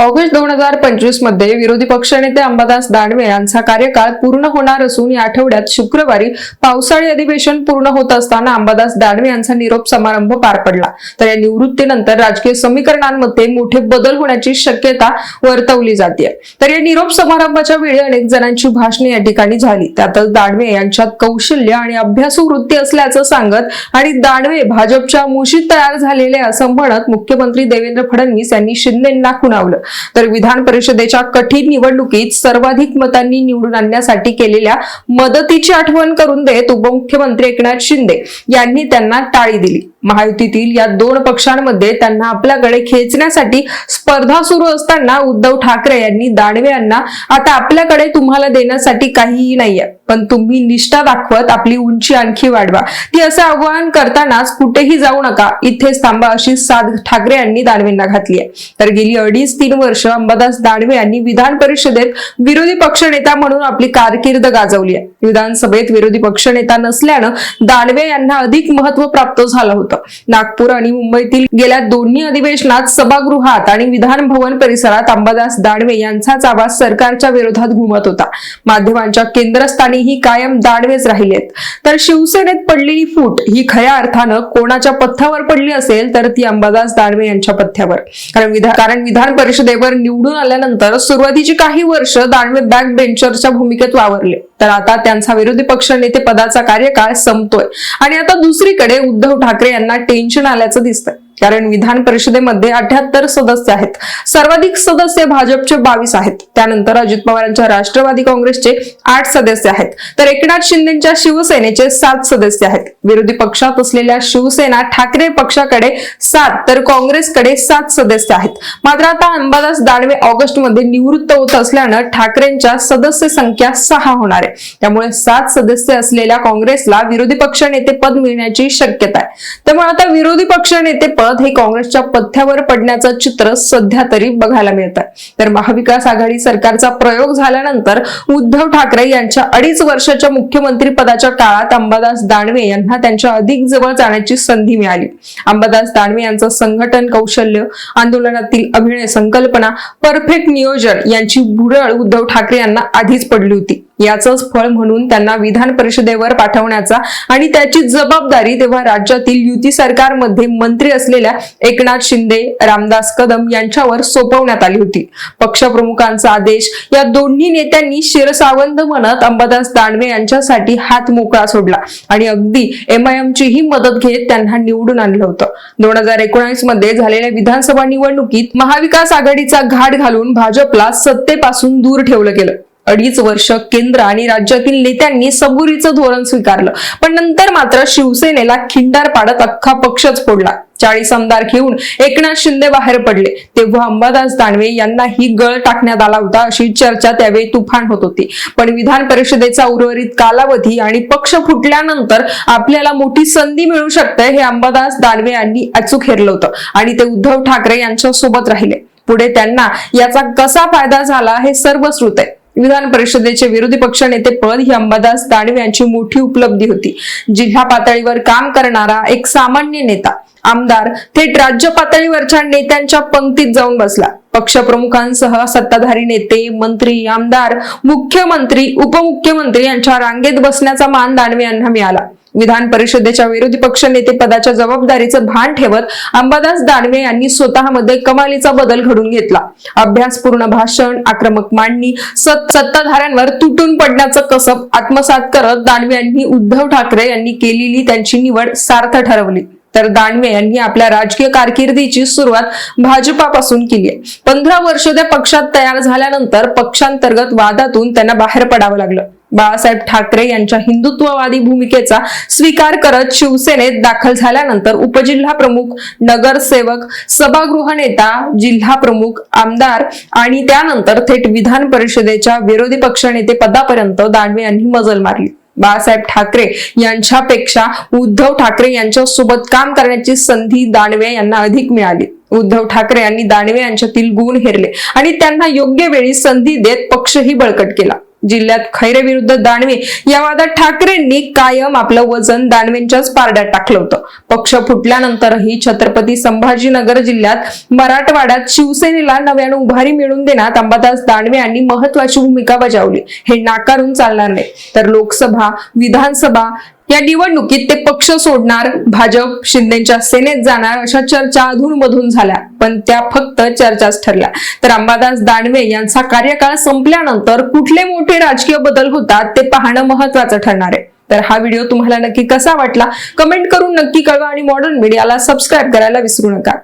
August दोन हजार पंचवीसमध्ये विरोधी पक्षनेते अंबादास दानवे यांचा कार्यकाळ पूर्ण होणार असून या आठवड्यात शुक्रवारी पावसाळी अधिवेशन पूर्ण होत असताना अंबादास दानवे यांचा निरोप समारंभ पार पडला. तर या निवृत्तीनंतर राजकीय समीकरणांमध्ये मोठे बदल होण्याची शक्यता वर्तवली जाते. तर या निरोप समारंभाच्या वेळी अनेक जणांची भाषणे या ठिकाणी झाली. त्यातच दानवे यांच्यात कौशल्य आणि अभ्यासू वृत्ती असल्याचं सांगत आणि दानवे भाजपच्या मुशीत तयार झालेले असं म्हणत मुख्यमंत्री देवेंद्र फडणवीस यांनी शिंदेंना खुणावलं. तर विधान परिषदेच्या कठीण निवडणुकीत सर्वाधिक मतांनी निवडून आणण्यासाठी केलेल्या मदतीची आठवण करून देत उपमुख्यमंत्री एकनाथ शिंदे यांनी त्यांना टाळी दिली. महायुतीतील या दोन पक्षांमध्ये त्यांना आपल्याकडे खेचण्यासाठी स्पर्धा सुरू असताना उद्धव ठाकरे यांनी दानवे यांना आता आपल्याकडे तुम्हाला देण्यासाठी काहीही नाहीये पण तुम्ही निष्ठा दाखवत आपली उंची आणखी वाढवा. ती असं आवाहन करतानाच कुठेही जाऊ नका इथेच थांबा अशी साध ठाकरे यांनी दानवेंना घातली आहे. तर गेली अडीच तीन वर्ष अंबादास दानवे यांनी विधान परिषदेत विरोधी पक्षनेता म्हणून आपली कारकीर्द गाजवली आहे. विधानसभेत विरोधी पक्षनेता नसल्यानं दानवे यांना अधिक महत्त्व प्राप्त झालं होतं. नागपूर आणि मुंबईतील गेल्या दोन्ही अधिवेशनात सभागृहात आणि विधान भवन परिसरात अंबादास दानवे यांचाच आवाज सरकारच्या विरोधात घुमत होता. माध्यमांच्या केंद्रस्थानीही कायम दानवेच राहिलेत. तर शिवसेनेत पडलेली फूट ही खऱ्या अर्थानं कोणाच्या पथ्यावर पडली असेल तर ती अंबादास दानवे यांच्या पथ्यावर. कारण विधान कारण विधान परिषदेवर निवडून आल्यानंतर सुरुवातीची काही वर्ष दानवे बॅक बेंचरच्या भूमिकेत वावरले. तर आता त्यांचा विरोधी पक्ष नेते पदाचा कार्यकाळ संपतोय. आणि आता दुसरीकडे उद्धव ठाकरे यांना टेन्शन आल्याचं दिसतंय. कारण विधान परिषदेमध्ये अठ्याहत्तर सदस्य आहेत. सर्वाधिक सदस्य भाजपचे बावीस आहेत. त्यानंतर अजित पवारांच्या राष्ट्रवादी काँग्रेसचे आठ सदस्य आहेत. तर एकनाथ शिंदेच्या शिवसेनेचे सात सदस्य आहेत. विरोधी पक्षात असलेल्या शिवसेना ठाकरे पक्षाकडे सात तर काँग्रेसकडे सात सदस्य आहेत. मात्र आता अंबादास दानवे ऑगस्टमध्ये निवृत्त होत असल्यानं ठाकरेंच्या सदस्य संख्या सहा होणार आहे. त्यामुळे सात सदस्य असलेल्या काँग्रेसला विरोधी पक्ष नेते पद मिळण्याची शक्यता आहे. त्यामुळे आता विरोधी पक्ष नेते पद हे काँग्रेसच्या पथ्यावर पडण्याचं चित्र सध्या तरी बघायला मिळत आहे तर महाविकास आघाडी सरकारचा प्रयोग झाल्यानंतर उद्धव ठाकरे यांच्या अडीच वर्षाच्या मुख्यमंत्री पदाच्या काळात अंबादास दानवे यांना त्यांच्या अधिक जवळ जाण्याची संधी मिळाली. अंबादास दानवे यांचं संघटन कौशल्य आंदोलनातील अभिनय संकल्पना परफेक्ट नियोजन यांची भुरळ उद्धव ठाकरे यांना आधीच पडली होती. याचंच फळ म्हणून त्यांना विधान परिषदेवर पाठवण्याचा आणि त्याची जबाबदारी तेव्हा राज्यातील युती सरकारमध्ये मंत्री असलेल्या एकनाथ शिंदे रामदास कदम यांच्यावर सोपवण्यात आली होती. पक्षप्रमुखांचा आदेश या दोन्ही नेत्यांनी शिरसावंत म्हणत अंबादास दानवे यांच्यासाठी हात मोकळा सोडला आणि अगदी एमआयएम ची ही मदत घेत त्यांना निवडून आणलं होतं. दोन हजार एकोणीसमध्ये झालेल्या विधानसभा निवडणुकीत महाविकास आघाडीचा घाट घालून भाजपला सत्तेपासून दूर ठेवलं गेलं. अडीच वर्ष केंद्र आणि राज्यातील नेत्यांनी सबुरीचं धोरण स्वीकारलं. पण नंतर मात्र शिवसेनेला खिंडार पाडत अख्खा पक्षच फोडला. चाळीस आमदार घेऊन एकनाथ शिंदे बाहेर पडले. तेव्हा अंबादास दानवे यांना ही गळ टाकण्यात आला होता अशी चर्चा त्यावेळी तुफान होत होती. पण विधान परिषदेचा उर्वरित कालावधी आणि पक्ष फुटल्यानंतर आपल्याला मोठी संधी मिळू शकते हे अंबादास दानवे यांनी अचूक हेरलं होतं आणि ते उद्धव ठाकरे यांच्या सोबत राहिले. पुढे त्यांना याचा कसा फायदा झाला हे सर्व श्रुत आहे विधान परिषदेचे विरोधी पक्ष नेते पद ही अंबादास दानवे यांची मोठी उपलब्धी होती. जिल्हा पातळीवर काम करणारा एक सामान्य नेता आमदार थेट राज्य पातळीवरच्या नेत्यांच्या पंक्तीत जाऊन बसला. पक्षप्रमुखांसह सत्ताधारी नेते मंत्री आमदार मुख्यमंत्री उपमुख्यमंत्री यांच्या रांगेत बसण्याचा मान दानवे यांना मिळाला. विधान परिषदेच्या विरोधी पक्ष नेते पदाच्या जबाबदारीचं भान ठेवत अंबादास दानवे यांनी स्वतःमध्ये कमालीचा बदल घडून घेतला. अभ्यासपूर्ण भाषण आक्रमक मांडणी सत सत्ताधाऱ्यांवर तुटून पडण्याचं कसब आत्मसात करत दानवे यांनी उद्धव ठाकरे यांनी केलेली त्यांची निवड सार्थ ठरवली. तर दानवे यांनी आपल्या राजकीय कारकिर्दीची सुरुवात भाजपापासून केली आहे. पंधरा वर्ष त्या पक्षात तयार झाल्यानंतर पक्षांतर्गत वादातून त्यांना बाहेर पडावं लागलं. बाळासाहेब ठाकरे यांच्या हिंदुत्ववादी भूमिकेचा स्वीकार करत शिवसेनेत दाखल झाल्यानंतर उपजिल्हा प्रमुख नगरसेवक सभागृह नेता जिल्हा प्रमुख आमदार आणि त्यानंतर थेट विधान परिषदेच्या विरोधी पक्षनेते पदापर्यंत दानवे यांनी मजल मारली. बाळासाहेब ठाकरे यांच्यापेक्षा उद्धव ठाकरे यांच्यासोबत काम करण्याची संधी दानवे यांना अधिक मिळाली. उद्धव ठाकरे यांनी दानवे यांच्यातील गुण हेरले आणि त्यांना योग्य वेळी संधी देत पक्षही बळकट केला. जिल्ह्यात खैरे विरुद्ध दानवे या वादात ठाकरेंनी कायम आपलं वजन दानवेंच्याच पारड्यात टाकलं होतं. पक्ष फुटल्यानंतरही छत्रपती संभाजीनगर जिल्ह्यात मराठवाड्यात शिवसेनेला नव्यानं उभारी मिळवून देण्यात अंबादास दानवे यांनी महत्वाची भूमिका बजावली. हे नाकारून चालणार नाही. तर लोकसभा विधानसभा या निवडणुकीत ते पक्ष सोडणार भाजप शिंदेच्या सेनेत जाणार अशा चर्चा अधूनमधून झाल्या पण त्या फक्त चर्चाच ठरल्या. तर अंबादास दानवे यांचा कार्यकाळ संपल्यानंतर कुठले मोठे राजकीय बदल होतात ते पाहणं महत्वाचं ठरणार आहे. तर हा व्हिडिओ तुम्हाला नक्की कसा वाटला कमेंट करून नक्की कळवा आणि मॉडर्न मीडियाला सबस्क्राईब करायला विसरू नका.